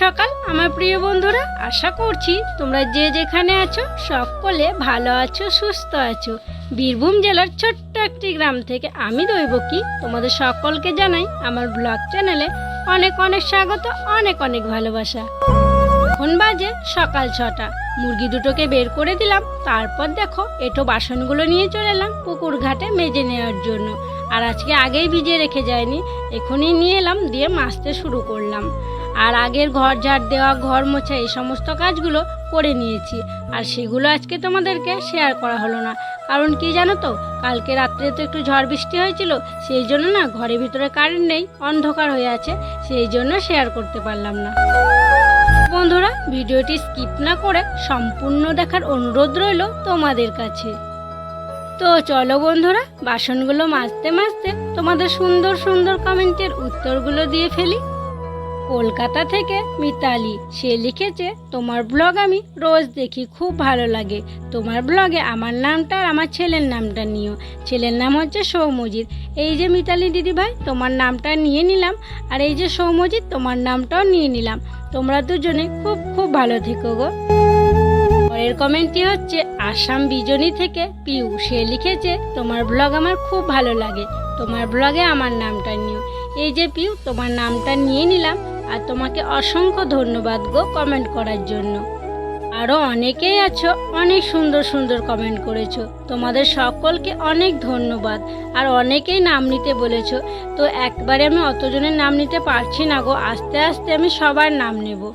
সকাল, আমার প্রিয় বন্ধুরা, আশা করছি তোমরা যে যেখানে আছো, সকলে ভালো আছো, সুস্থ আছো। বীরভূম জেলার ছোট্ট একটি গ্রাম থেকে আমি দৈবকী, তোমাদের সকলকে জানাই আমার ব্লগ চ্যানেলে অনেক অনেক স্বাগত, অনেক অনেক ভালোবাসা। এখন বাজে সকাল ছটা। মুরগি দুটোকে বের করে দিলাম, তারপর দেখো এটো বাসনগুলো নিয়ে চলে এলাম পুকুর ঘাটে মেজে নেওয়ার জন্য। আর আজকে আগেই ভিজিয়ে রেখে যায়নি এখনই নিয়ে এলাম, দিয়ে মাছতে শুরু করলাম। আর আগের ঘর, ঝাড় দেওয়া, ঘর মোছা, এই সমস্ত কাজগুলো করে নিয়েছি। আর সেগুলো আজকে তোমাদেরকে শেয়ার করা হলো না। কারণ কি জানো তো? কালকে রাত্রে তো একটু ঝড় বৃষ্টি হয়েছিল, সেই জন্য না ঘরের ভিতরে কারেন্ট নেই, অন্ধকার হয়ে আছে, সেই জন্য শেয়ার করতে পারলাম না। বন্ধুরা, ভিডিওটি স্কিপ না করে সম্পূর্ণ দেখার অনুরোধ রইল তোমাদের কাছে। তো চলো বন্ধুরা, বাসনগুলো মাজতে মাজতে তোমাদের সুন্দর সুন্দর কমেন্টের উত্তরগুলো দিয়ে ফেলি। কলকাতা থেকে মিতালি, সে লিখেছে, তোমার ব্লগ আমি রোজ দেখি, খুব ভালো লাগে। তোমার ব্লগে আমার নামটা আর আমার ছেলের নামটা নিও। ছেলের নাম হচ্ছে সৌমজিৎ। এই যে মিতালি দিদিভাই, তোমার নামটা নিয়ে নিলাম, আর এই যে সৌমজিৎ, তোমার নামটাও নিয়ে নিলাম। তোমরা দুজনে খুব খুব ভালো থেকো গো। পরের কমেন্টটি হচ্ছে, আসাম বিজনী থেকে পিউ, সে লিখেছে, তোমার ব্লগ আমার খুব ভালো লাগে। তোমার ব্লগে আমার নামটা নিও। এই যে পিউ, তোমার নামটা নিয়ে নিলাম আর তোমাকে অসংখ্য ধন্যবাদ গো কমেন্ট করার জন্য। আরও অনেকেই আছো, অনেক সুন্দর সুন্দর কমেন্ট করেছ। তোমাদের সকলকে অনেক ধন্যবাদ। আর অনেকেই নাম নিতে বলেছ, তো একবারে আমি অতজনের নাম নিতে পারছি না গো, আস্তে আস্তে আমি সবার নাম নেব।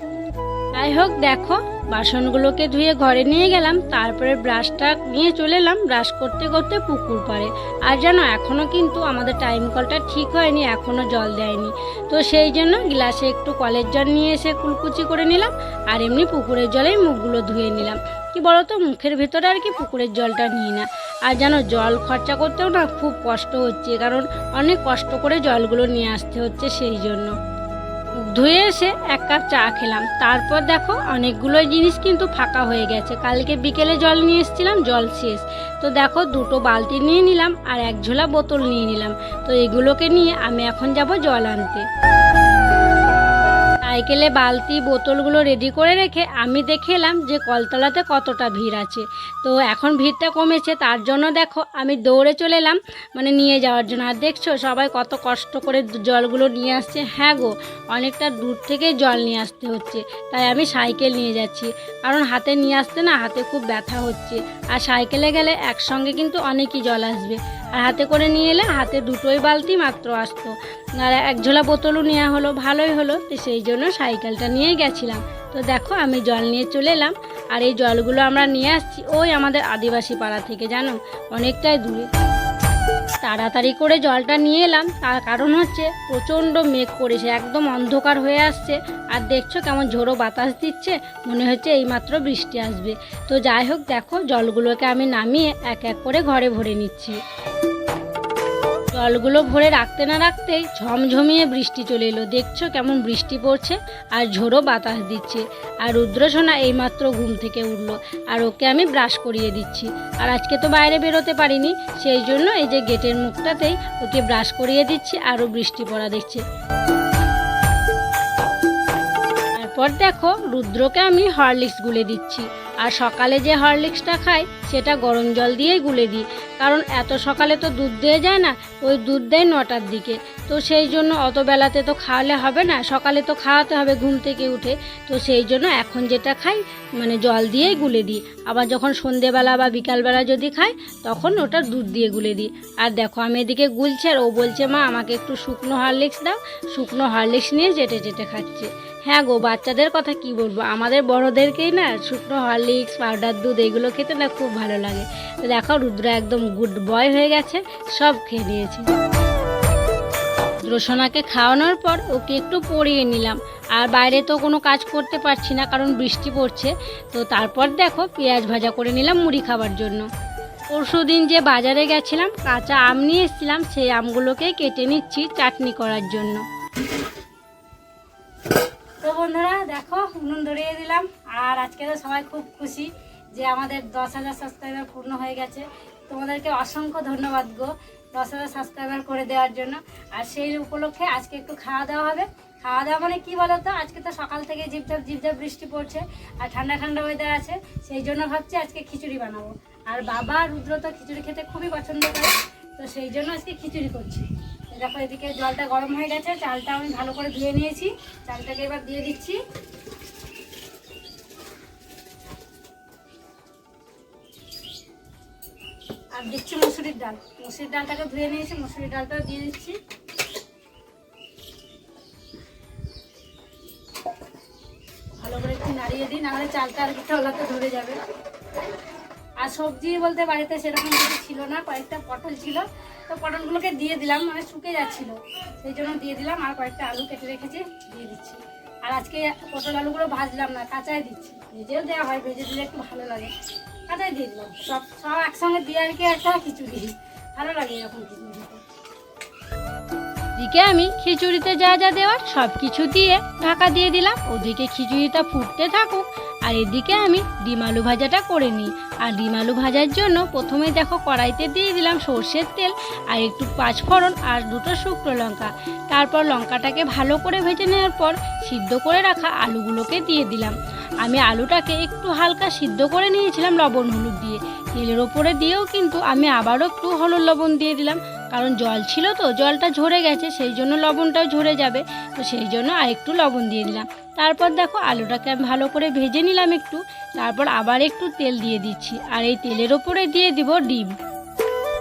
যাই হোক, দেখো বাসনগুলোকে ধুয়ে ঘরে নিয়ে গেলাম, তারপরে ব্রাশটা নিয়ে চলে এলাম। ব্রাশ করতে করতে পুকুর পাড়ে। আর জানো এখনও কিন্তু আমাদের টাইম কলটা ঠিক হয়নি এখনও জল দেয়নি। তো সেই জন্য গ্লাসে একটু কলের জল নিয়ে এসে কুলকুচি করে নিলাম, আর এমনি পুকুরের জলেই মুখগুলো ধুয়ে নিলাম। কি বলতো, মুখের ভেতরে আর কি পুকুরের জলটা নিই না। আর যেন জল খরচা করতেও না খুব কষ্ট হচ্ছে, কারণ অনেক কষ্ট করে জলগুলো নিয়ে আসতে হচ্ছে সেই জন্য। ধুয়ে এসে এক কাপ চা খেলাম। তারপর দেখো অনেকগুলো জিনিস কিন্তু ফাঁকা হয়ে গেছে। কালকে বিকেলে জল নিয়ে এসেছিলাম, জল শেষ। তো দেখো দুটো বালতি নিয়ে নিলাম আর এক ঝোলা বোতল নিয়ে নিলাম। তো এগুলোকে নিয়ে আমি এখন যাব জল আনতে। সাইকেলে বালতি, বোতলগুলো রেডি করে রেখে আমি দেখে এলাম যে কলতলাতে কতটা ভিড় আছে। তো এখন ভিড়টা কমেছে, তার জন্য দেখো আমি দৌড়ে চলে এলাম মানে নিয়ে যাওয়ার জন্য। আর দেখছ, সবাই কত কষ্ট করে জলগুলো নিয়ে আসছে। হ্যাঁ গো, অনেকটা দূর থেকে জল নিয়ে আসতে হচ্ছে, তাই আমি সাইকেল নিয়ে যাচ্ছি। কারণ হাতে নিয়ে আসতে না হাতে খুব ব্যথা হচ্ছে। আর সাইকেলে গেলে একসঙ্গে কিন্তু অনেকই জল আসবে। আর হাতে করে নিয়ে এলে হাতে দুটোই বালতি মাত্র আসতো। আর এক ঝোলা বোতলও নেওয়া হলো, ভালোই হলো, তো সেই জন্য সাইকেলটা নিয়েই গেছিলাম। তো দেখো, আমি জল নিয়ে চলে এলাম। আর এই জলগুলো আমরা নিয়ে আসছি ওই আমাদের আদিবাসী পাড়া থেকে, জানো? অনেকটাই দূরে। তাড়াতাড়ি করে জলটা নিয়ে এলাম। তার কারণ হচ্ছে, প্রচণ্ড মেঘ করেছে, একদম অন্ধকার হয়ে আসছে। আর দেখছ কেমন ঝোড়ো বাতাস দিচ্ছে, মনে হচ্ছে এইমাত্র বৃষ্টি আসবে। তো যাই হোক, দেখো, জলগুলোকে আমি নামিয়ে এক এক করে ঘরে ভরে নিচ্ছি। জলগুলো ভরে রাখতে না রাখতেই ঝমঝমিয়ে বৃষ্টি চলে এলো। দেখছ কেমন বৃষ্টি পড়ছে? আর ঝোড়ো বাতাস দিচ্ছে। আর রুদ্রসোনা এইমাত্র ঘুম থেকে উঠল। আর ওকে আমি ব্রাশ করিয়ে দিচ্ছি। আর আজকে তো বাইরে বেরোতে পারিনি। সেই জন্য এই যে গেটের মুখটাতেই ওকে ব্রাশ করিয়ে দিচ্ছি। আরও বৃষ্টি পড়া দেখছে। তারপর দেখো রুদ্রকে আমি হরলিক্স গুলে দিচ্ছি। আর সকালে যে হরলিক্সটা খাই, সেটা গরম জল দিয়েই গুলে দিই। কারণ এত সকালে তো দুধ দিয়ে যায় না, ওই দুধ দেয় নটার দিকে। তো সেই জন্য অত বেলাতে তো খাওয়ালে হবে না, সকালে তো খাওয়াতে হবে ঘুম থেকে উঠে। তো সেই জন্য এখন যেটা খাই মানে জল দিয়েই গুলে দিই। আবার যখন সন্ধেবেলা বা বিকালবেলা যদি খাই, তখন ওটা দুধ দিয়ে গুলে দিই। আর দেখো আমি এদিকে গুলছে আর ও বলছে, মা, আমাকে একটু শুকনো হরলিক্স দাও। শুকনো হরলিক্স নিয়ে চেটে চেটে খাচ্ছে। হ্যাঁ গো, বাচ্চাদের কথা কি বলব? আমাদের বড়োদেরকেই না শুকনো হরলিক্স, পাউডার দুধ এগুলো খেতে না খুব ভালো লাগে। দেখো রুদ্র একদম গুড বয় হয়ে গেছে, সব খেয়ে নিয়েছে। রোশনাকে খাওয়ানোর পর ওকে একটু পরিয়ে নিলাম। আর বাইরে তো কোনো কাজ করতে পারছি না, কারণ বৃষ্টি পড়ছে। তো তারপর দেখো পেঁয়াজ ভাজা করে নিলাম মুড়ি খাবার জন্য। পরশু দিন যে বাজারে গেছিলাম, কাঁচা আম নিয়ে এসেছিলাম, সেই আমগুলোকে কেটে নিচ্ছি চাটনি করার জন্য। দেখো, উনুন ধরিয়ে দিলাম। আর আজকে তো সবাই খুব খুশি যে আমাদের দশ হাজার সাবস্ক্রাইবার পূর্ণ হয়ে গেছে। তোমাদেরকে অসংখ্য ধন্যবাদ গো দশ হাজার সাবস্ক্রাইবার করে দেওয়ার জন্য। আর সেই উপলক্ষে আজকে একটু খাওয়া দাওয়া হবে। খাওয়া দাওয়া মানে কী বলো তো আজকে তো সকাল থেকে ঝিপঝাপ ঝিপঝাপ বৃষ্টি পড়ছে আর ঠান্ডা ঠান্ডা ওয়েদার আছে। সেই জন্য ভাবছি আজকে খিচুড়ি বানাবো। আর বাবা রুদ্র তো খিচুড়ি খেতে খুবই পছন্দ করে, তো সেই জন্য আজকে খিচুড়ি করছি। দেখো এদিকে জলটা গরম হয়ে গেছে, চালটা আমি ভালো করে ধুয়ে নিয়েছি। চালটাকে এবার দিয়ে দিচ্ছি। আর দিচ্ছি মুসুরির ডাল। মুসুরির ডালটাকে ধুয়ে নিয়েছি, মুসুরির ডালটাও দিয়ে দিচ্ছি। ভালো করে একটু নাড়িয়ে দিই, নাহলে চালটা আর একটু ওলাতে ধরে যাবে। আর সবজি বলতে বাড়িতে সেরকম কিছু ছিল না, কয়েকটা পটল ছিল। তো পটলগুলোকে দিয়ে দিলাম মানে শুকে যাচ্ছিল। সেই জন্য দিয়ে দিলাম, আর কয়েকটা আলু কেটে রেখেছি, দিয়ে দিচ্ছি। আর আজকে পটল আলুগুলো ভাজলাম না, কাঁচাই দিচ্ছি। ভেজেও দেওয়া হয়, ভেজে দিলে একটু ভালো লাগে। কাঁচাই দিয়ে দিলাম। সব সব একসঙ্গে দিয়ে আর কি একটা খিচুড়ি। ভালো লাগে এরকম খিচুড়ি দিকে আমি খিচুড়িতে যা যা দেওয়ার সব কিছু দিয়ে ঢাকা দিয়ে দিলাম। ওদিকে খিচুড়িটা ফুটতে থাকুক আর এদিকে আমি ডিম আলু ভাজাটা করে নিই। আর ডিম আলু ভাজার জন্য প্রথমে দেখো কড়াইতে দিয়ে দিলাম সর্ষের তেল, আর একটু পাঁচফোড়ন আর দুটো শুকনো লঙ্কা। তারপর লঙ্কাটাকে ভালো করে ভেজে নেওয়ার পর সিদ্ধ করে রাখা আলুগুলোকে দিয়ে দিলাম। আমি আলুটাকে একটু হালকা সিদ্ধ করে নিয়েছিলাম লবণ হলুদ দিয়ে। তেলের ওপরে দিয়েও কিন্তু আমি আবারও একটু হলুদ লবণ দিয়ে দিলাম। কারণ জল ছিল তো, জলটা ঝরে গেছে, সেই জন্য লবণটাও ঝরে যাবে। তো সেই জন্য আর একটু লবণ দিয়ে দিলাম। তারপর দেখো আলুটাকে আমি ভালো করে ভেজে নিলাম একটু। তারপর আবার একটু তেল দিয়ে দিচ্ছি। আর এই তেলের ওপরে দিয়ে দিব ডিম।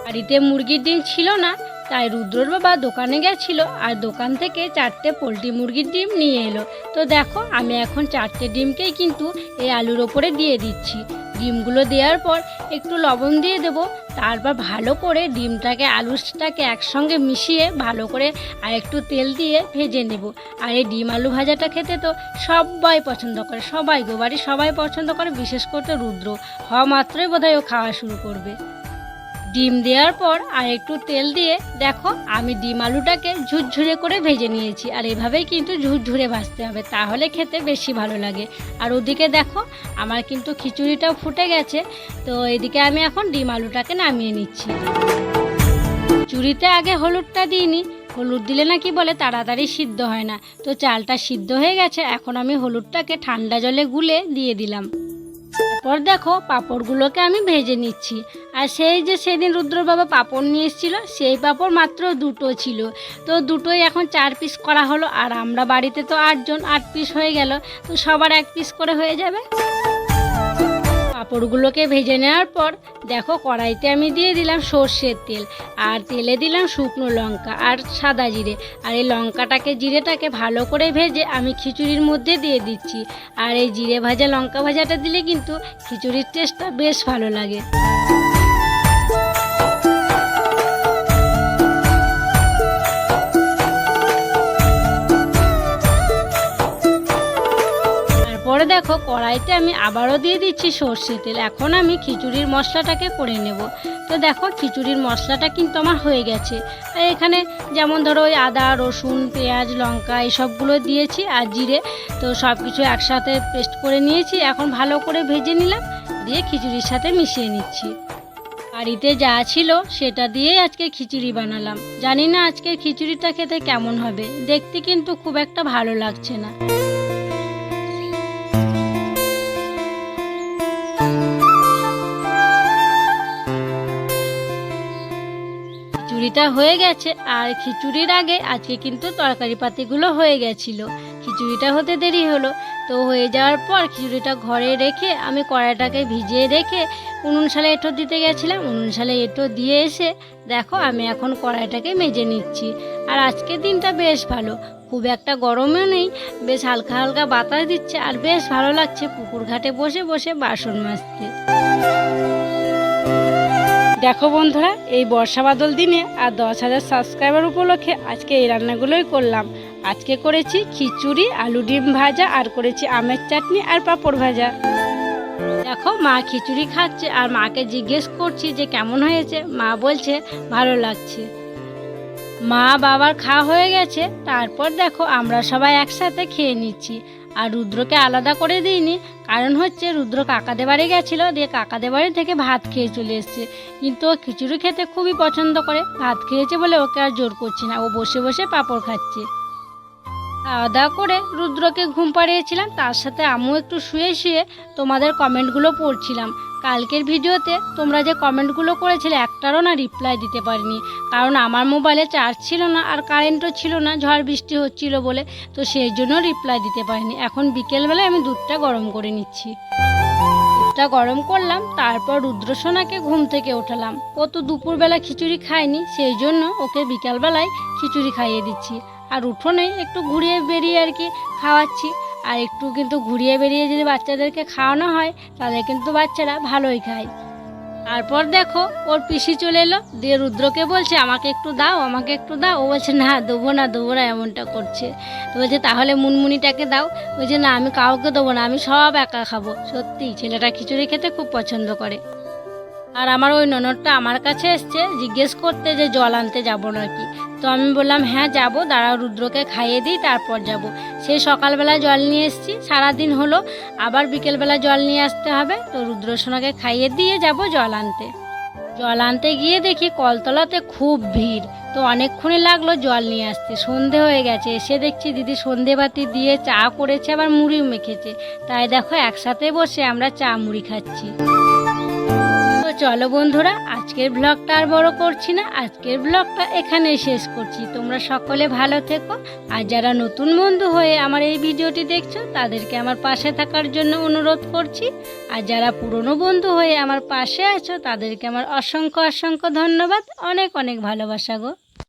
বাড়িতে মুরগির ডিম ছিল না, তাই রুদ্রর বাবা দোকানে গেছিল আর দোকান থেকে চারটে পোলট্রি মুরগির ডিম নিয়ে এলো। তো দেখো আমি এখন চারটে ডিমকেই কিন্তু এই আলুর ওপরে দিয়ে দিচ্ছি। ডিমগুলো দেওয়ার পর একটু লবণ দিয়ে দেবো। তারপর ভালো করে ডিমটাকে, আলুটাকে একসঙ্গে মিশিয়ে ভালো করে আর একটু তেল দিয়ে ভেজে নেব। আর এই ডিম আলু ভাজাটা খেতে তো সবাই পছন্দ করে, সবাই গো বাড়ির সবাই পছন্দ করে, বিশেষ করে রুদ্র। হওয়া মাত্রই বোধহয় ও খাওয়া শুরু করবে। ডিম দেওয়ার পর আর একটু তেল দিয়ে দেখো, আমি ডিম আলুটাকে ঝুরঝুরে করে ভেজে নিয়েছি। আর এভাবেই কিন্তু ঝুরঝুরে ভাজতে হবে, তাহলে খেতে বেশি ভালো লাগে। আর ওদিকে দেখো, আমার কিন্তু খিচুড়িটাও ফুটে গেছে, তো এদিকে আমি এখন ডিম আলুটাকে নামিয়ে নিচ্ছি। চুরিতে আগে হলুদটা দিইনি, হলুদ দিলে না কি বলে তাড়াতাড়ি সিদ্ধ হয় না। তো চালটা সিদ্ধ হয়ে গেছে, এখন আমি হলুদটাকে ঠান্ডা জলে গুলে দিয়ে দিলাম। তারপর দেখো, পাঁপড়গুলোকে আমি ভেজে নিচ্ছি। আর সেই যে সেদিন রুদ্র বাবা পাঁপড় নিয়ে এসেছিল, সেই পাঁপড় মাত্র দুটো ছিল। তো দুটোই এখন চার পিস করা হলো, আর আমরা বাড়িতে তো আটজন, আট পিস হয়ে গেল। তো সবার এক পিস করে হয়ে যাবে। পাঁপড়গুলোকে ভেজে নেওয়ার পর দেখো কড়াইতে আমি দিয়ে দিলাম সর্ষের তেল, আর তেলে দিলাম শুকনো লঙ্কা আর সাদা জিরে। আর এই লঙ্কাটাকে, জিরেটাকে ভালো করে ভেজে আমি খিচুড়ির মধ্যে দিয়ে দিচ্ছি। আর এই জিরে ভাজা লঙ্কা ভাজাটা দিলে কিন্তু খিচুড়ির টেস্টটা বেশ ভালো লাগে। তারপরে দেখো কড়াইতে আমি আবারও দিয়ে দিচ্ছি সর্ষে তেল। এখন আমি খিচুড়ির মশলাটাকে করে নেব। তো দেখো খিচুড়ির মশলাটা কিন্তু আমার হয়ে গেছে। আর এখানে যেমন ধরো ওই আদা, রসুন, পেঁয়াজ, লঙ্কা এইসবগুলো দিয়েছি আর জিরে। তো সব কিছু একসাথে পেস্ট করে নিয়েছি। এখন ভালো করে ভেজে নিলাম, দিয়ে খিচুড়ির সাথে মিশিয়ে নিচ্ছি। বাড়িতে যা ছিল সেটা দিয়েই আজকে খিচুড়ি বানালাম। জানি না আজকের খিচুড়িটা খেতে কেমন হবে। দেখতে কিন্তু খুব একটা ভালো লাগছে না। খিচুড়িটা হয়ে গেছে। আর খিচুড়ির আগে আজকে কিন্তু তরকারি পাতিগুলো হয়ে গেছিল। খিচুড়িটা হতে দেরি হলো। তো হয়ে যাওয়ার পর খিচুড়িটা ঘরে রেখে আমি কড়াইটাকে ভিজিয়ে রেখে উনুন সালে এঁটো দিতে গেছিলাম। উনুন সালে এঁটো দিয়ে এসে দেখো আমি এখন কড়াইটাকে মেজে নিচ্ছি। আর আজকের দিনটা বেশ ভালো। খুব একটা গরমও নেই। বেশ হালকা হালকা বাতাস দিচ্ছে। আর বেশ ভালো লাগছে পুকুর ঘাটে বসে বসে বাসন মাজতে। দেখো বন্ধুরা, এই বর্ষা বাদল দিনে আর দশ হাজার সাবস্ক্রাইবার উপলক্ষে আজকে এই রান্নাগুলোই করলাম। আজকে করেছি খিচুড়ি, আলু ডিম ভাজা আর করেছি আমের চাটনি আর পাঁপড় ভাজা। দেখো, মা খিচুড়ি খাচ্ছে আর মাকে জিজ্ঞেস করছি যে কেমন হয়েছে? মা বলছে, ভালো লাগছে। মা বাবার খাওয়া হয়ে গেছে, তারপর দেখো আমরা সবাই একসাথে খেয়ে নিচ্ছি। আর রুদ্রকে আলাদা করে দিইনি। কারণ হচ্ছে রুদ্র কাকাদের বাড়ি গেছিল, দিয়ে কাকাদের বাড়ি থেকে ভাত খেয়ে চলে এসছে। কিন্তু ও খিচুড়ি খেতে খুবই পছন্দ করে। ভাত খেয়েছে বলে ওকে আর জোর করছি না। ও বসে বসে পাঁপড় খাচ্ছে। খাওয়া দাওয়া করে রুদ্রকে ঘুম পাড়িয়েছিলাম, তার সাথে আমিও একটু শুয়ে শুয়ে তোমাদের কমেন্টগুলো পড়ছিলাম। কালকের ভিডিওতে তোমরা যে কমেন্টগুলো করেছিলে, একটারও না রিপ্লাই দিতে পারিনি। কারণ আমার মোবাইলে চার্জ ছিল না আর কারেন্টও ছিল না, ঝড় বৃষ্টি হচ্ছিল বলে, তো সেই জন্য রিপ্লাই দিতে পারিনি। এখন বিকেলবেলায় আমি দুধটা গরম করে নিচ্ছি। দুধটা গরম করলাম, তারপর রুদ্রসোনাকে ঘুম থেকে ওঠালাম। ও তো দুপুরবেলা খিচুড়ি খায়নি, সেই জন্য ওকে বিকালবেলায় খিচুড়ি খাইয়ে দিচ্ছি। আর উঠোনে একটু ঘুরিয়ে বেরিয়ে আর কি খাওয়াচ্ছি। আর একটু কিন্তু ঘুরিয়ে বেরিয়ে যদি বাচ্চাদেরকে খাওয়ানো হয়, তাহলে কিন্তু বাচ্চারা ভালোই খায়। তারপর দেখো, ওর পিসি চলে এলো, দিয়ে রুদ্রকে বলছে, আমাকে একটু দাও, আমাকে একটু দাও। ও বলছে, না, দেবো না দেবো না, এমনটা করছে। তো বলছে, তাহলে মুনমুনিটাকে দাও। বলছে, না, আমি কাউকে দেবো না, আমি সব একা খাব। সত্যি, ছেলেটা খিচুড়ি খেতে খুব পছন্দ করে। আর আমার ওই ননদটা আমার কাছে এসছে, জিজ্ঞেস করতে যে জল আনতে যাব নাকি। তো আমি বললাম হ্যাঁ যাব। দাঁড়া রুদ্রকে খাইয়ে দিই, তারপর যাব। সেই সকালবেলা জল নিয়ে এসেছি, সারাদিন হলো। আবার বিকেলবেলা জল নিয়ে আসতে হবে। তো রুদ্রসোনাকে খাইয়ে দিয়ে যাব জল আনতে। জল আনতে গিয়ে দেখি কলতলাতে খুব ভিড়। তো অনেকক্ষণই লাগল জল নিয়ে আসতে। সন্ধে হয়ে গেছে। এসে দেখছি দিদি সন্ধে বাতি দিয়ে চা করেছে, আবার মুড়ি মেখেছে। তাই দেখো, একসাথে বসে আমরা চা মুড়ি খাচ্ছি। চলো বন্ধুরা, আজকের ব্লগটা আর বড় করছি না, আজকের ব্লগটা এখানেই শেষ করছি। তোমরা সকলে ভালো থেকো, আর যারা নতুন বন্ধু হয়ে আমার এই ভিডিওটি দেখছ, তাদেরকে আমার পাশে থাকার জন্য অনুরোধ করছি। আর যারা পুরনো বন্ধু হয়ে আমার পাশে আছো, তাদেরকে আমার অসংখ্য অসংখ্য ধন্যবাদ, অনেক অনেক ভালোবাসা গো।